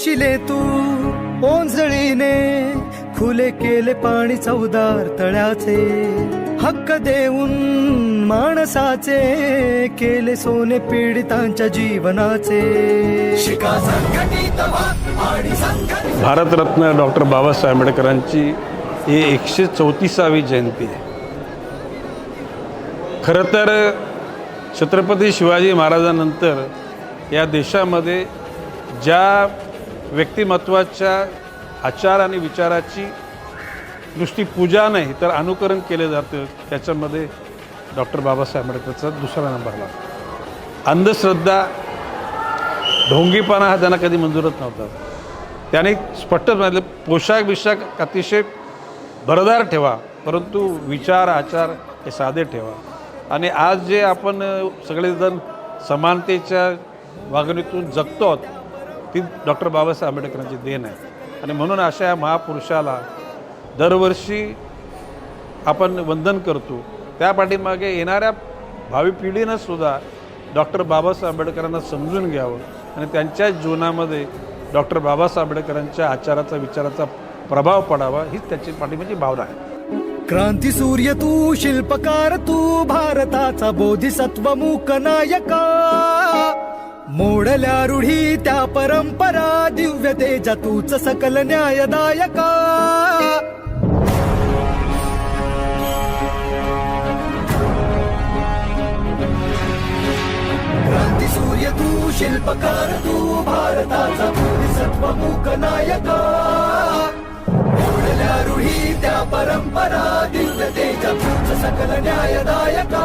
स्पर्शिले तू ओंजळीने खुले केले पाणी चौदार तळ्याचे. हक्क देऊन माणसाचे केले सोने पीडितांच्या जीवनाचे. भारतरत्न डॉक्टर बाबासाहेब आंबेडकरांची ही एकशे चौतीसावी जयंती आहे. खरं तर छत्रपती शिवाजी महाराजांनंतर या देशामध्ये ज्या व्यक्तिमत्वाच्या आचार आणि विचाराची नुसती पूजा नाही तर अनुकरण केले जातं त्याच्यामध्ये डॉक्टर बाबासाहेब आंबेडकरचा दुसरा नंबर लागतो. अंधश्रद्धा ढोंगीपणा हा त्यांना कधी मंजूरच नव्हता. त्याने स्पष्ट म्हटलं पोशाख बिशाख अतिशय भरदार ठेवा परंतु विचार आचार हे साधे ठेवा. आणि आज जे आपण सगळेजण समानतेच्या वागणीतून जगतो आहोत ती डॉक्टर बाबासाहेब आंबेडकरांची देण आहे. आणि म्हणून अशा या महापुरुषाला दरवर्षी आपण वंदन करतो. त्या पाठीमागे येणाऱ्या भावी पिढीनं सुद्धा डॉक्टर बाबासाहेब आंबेडकरांना समजून घ्यावं आणि त्यांच्या जीवनामध्ये डॉक्टर बाबासाहेब आंबेडकरांच्या आचाराचा विचाराचा प्रभाव पडावा हीच त्याची पाठिंबाची भावना आहे. क्रांती सूर्य तू शिल्पकार तू भारताचा बोधिसत्व मूक नायका. मोडल्या रूढी त्या परंपरा दिव्य तेजा तूच सकल न्यायदायका. क्रांती सूर्य तू शिल्पकार तू भारताचा सत्वमुख नायका. मोडल्या रूढी त्या परंपरा दिव्य तेजा तूच सकल न्यायदायका.